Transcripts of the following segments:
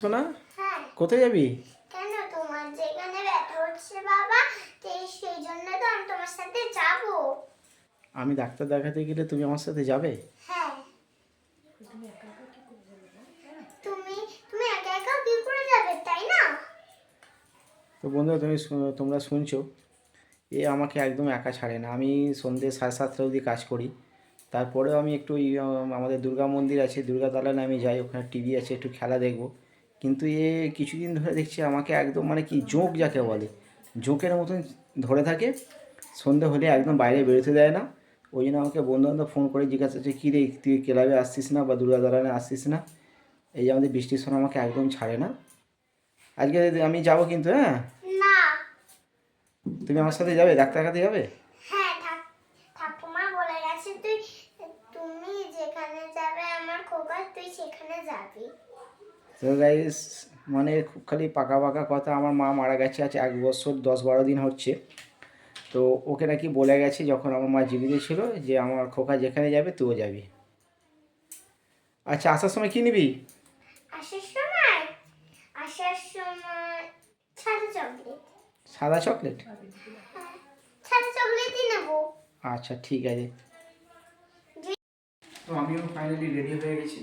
সোনা হ্যাঁ। কোথায় যাবি? কেন তোমার যেখানে ব্যথা হচ্ছে বাবা সেই জন্য তো আমি তোমার সাথে যাব। আমি ডাক্তার দেখাতে গেলে তুমি আমার সাথে যাবে? হ্যাঁ। তুমি তুমি একা একা কি করে যাবে তাই না? তো বন্ধুরা তুমি তোমরা শুনছো এ আমাকে একদম একা ছাড়ে না। আমি সন্ধ্যে সাড়ে সাতটা অবধি কাজ করি। তারপরেও আমি একটু আমাদের দুর্গা মন্দির আছে দুর্গা দালানে আমি যাই ওখানে টিভি আছে একটু খেলা দেখব। কিন্তু এ কিছুদিন ধরে দেখছি আমাকে একদম মানে কি জোঁক যাকে বলে। জোঁকের মতন ধরে থাকে সন্ধে হলে একদম বাইরে বেরোতে দেয় না। ওই জন্য আমাকে বন্ধু বান্ধব ফোন করে জিজ্ঞাসা করছে কী রে তুই ক্লাবে আসছিস না বা দুর্গা দালানে আসছিস না? এই যে আমাদের বৃষ্টির সময় আমাকে একদম ছাড়ে না। আজকে আমি যাব কিন্তু হ্যাঁ? তুমি আমার সাথে যাবে? ডাক্তার কাছে যাবে? হ্যাঁ ঠাকুমা বলে গেছে তুই তুমি যেখানে যাবে আমার খোকা তুই সেখানে যাবি। তো গাইস মানে খুব খালি পাকা পাকা কথা আমার মা মারা গেছে আছে এক বছর দশ বারো দিন হচ্ছে। তো ওকে নাকি বলে গেছে যখন আমার মা জীবিত ছিল যে আমার খোকা যেখানে যাবে তুইও যাবি। আচ্ছা আসার সময় কী নিবি? সাদা চকলেট। হ্যাঁ আচ্ছা ঠিক আছে। তো আমিও ফাইনালি রেডি হয়ে গেছি।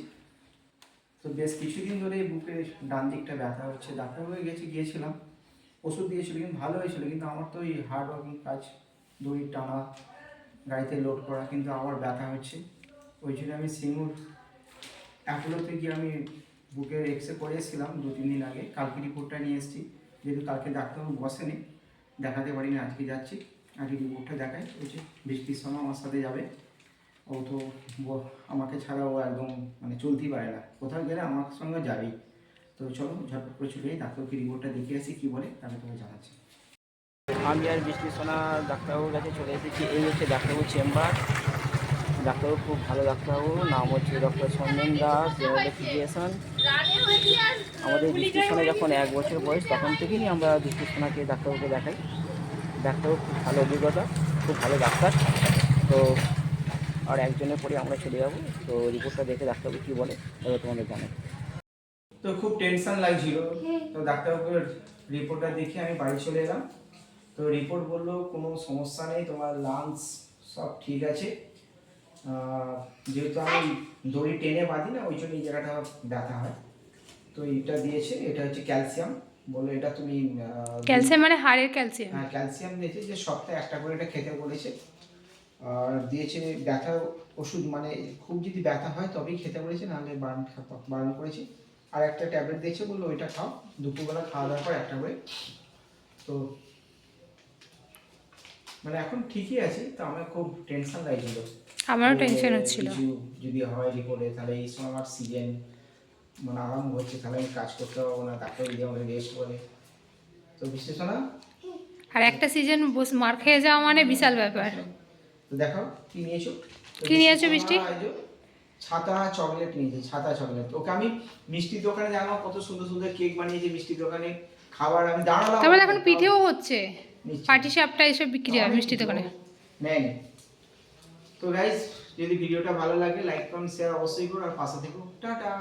তো বেশ কিছুদিন ধরে এই বুকে ডান দিকটা ব্যথা হচ্ছে। ডাক্তার হয়ে গেছে, গিয়েছিলাম। ওষুধ দিয়েছিল, কিন্তু ভালো হয়েছিল, কিন্তু আমার তো ওই হার্ড ওয়ার্কিং কাজ, দড়ি টানা, গাড়িতে লোড করা, কিন্তু আমার ব্যথা হচ্ছে। ওই জন্য আমি সিঙ্গুর অ্যাপোলোতে গিয়ে আমি বুকের এক্স রে করে এসেছিলাম দু, তিন দিন আগে। কালকে রিপোর্টটা নিয়ে এসেছি। যেহেতু কালকে ডাক্তারবাবু বসেনি, দেখাতে পারিনি, আজকে যাচ্ছি। আজকে রিপোর্টটা দেখাই। ওই যে বৃষ্টির সময় আমার সাথে যাবে। ও তো আমাকে ছাড়া ও একদম মানে চলতেই পারে না। কোথাও গেলে আমার সঙ্গে যাবেই। তো চলো, ঝটপট করে চলে ডাক্তারকে রিপোর্টটা দেখে আসি, কী বলে তাহলে তোকে জানাচ্ছি। আমি আর সোনা, ডাক্তারবাবুর কাছে চলে এসেছি। এই হচ্ছে ডাক্তারবাবুর চেম্বার ডাক্তারবাবু খুব ভালো ডাক্তারবাবু। নাম হচ্ছে ডক্টর সন্দন দাস জেনারেল আমাদের সোনা যখন এক বছর বয়স, তখন থেকেই আমরা সোনাকে ডাক্তারবাবুকে দেখাই। ডাক্তারবাবু খুব ভালো অভিজ্ঞতা, খুব ভালো ডাক্তার। তো আর একজনের পরে আমরা চলে যাব। তো রিপোর্টটা দেখে ডাক্তারবাবু কী বলে তবে তোমাদের জানাই তো খুব টেনশন লাগছিল। তো ডাক্তারবাবুর রিপোর্টটা দেখে আমি বাড়ি চলে এলাম। তো রিপোর্ট বলল কোনো সমস্যা নেই তোমার লাংস সব ঠিক আছে। যেহেতু আমি দড়ি টেনে বাঁধি না ওই জন্য এই জায়গাটা ব্যথা হয়। তো এটা দিয়েছে এটা হচ্ছে ক্যালসিয়াম বলল এটা তুমি আহ, ক্যালসিয়াম মানে হাড়ের ক্যালসিয়াম হ্যাঁ ক্যালসিয়াম দিয়েছে যে সপ্তাহে একটা করে এটা খেতে বলেছে। আর দিয়েছে ব্যথা ওষুধ মানে খুব যদি ব্যথা হয় তবেই খেতে বলেছে নাহলে বারণ বারণ করেছে। আর একটা ট্যাবলেট দিয়েছে বলল ওইটা খাও। দুপুরবেলা খাওয়া দাওয়ার পর একটা করে। তো মানে এখন ঠিকই আছি তো আমার খুব টেনশন লাগছিল। আমারও টেনশন হচ্ছিল। যদি হয় রিপোর্টে তাহলে এই সময় আমার সিজন মানে আরাম হচ্ছে তাহলে আমি কাজ করতে পারব না ডাক্তার যদি আমাকে রেস্ট করে। তো বিশেষ না আর একটা সিজন মার খেয়ে যাওয়া মানে বিশাল ব্যাপার। তো দেখো কি নিয়েছো? কি নিয়েছো যে ছাতা চকলেট নিয়েছে ছাতা চকলেট। ওকে আমি মিষ্টির দোকানে জানো কত সুন্দর সুন্দর কেক বানিয়েছে মিষ্টির দোকানে। খাবার আমি দাঁড়ালাম। তারপরে এখন পিঠেও হচ্ছে। পাটি সাপটা এসব বিক্রি হয় মিষ্টি দোকানে। কিছু নেয় নি। তো গাইস যদি ভিডিওটা ভালো লাগে লাইক কমেন্ট শেয়ার অবশ্যই করো আর পাশে থেকো। টাটা।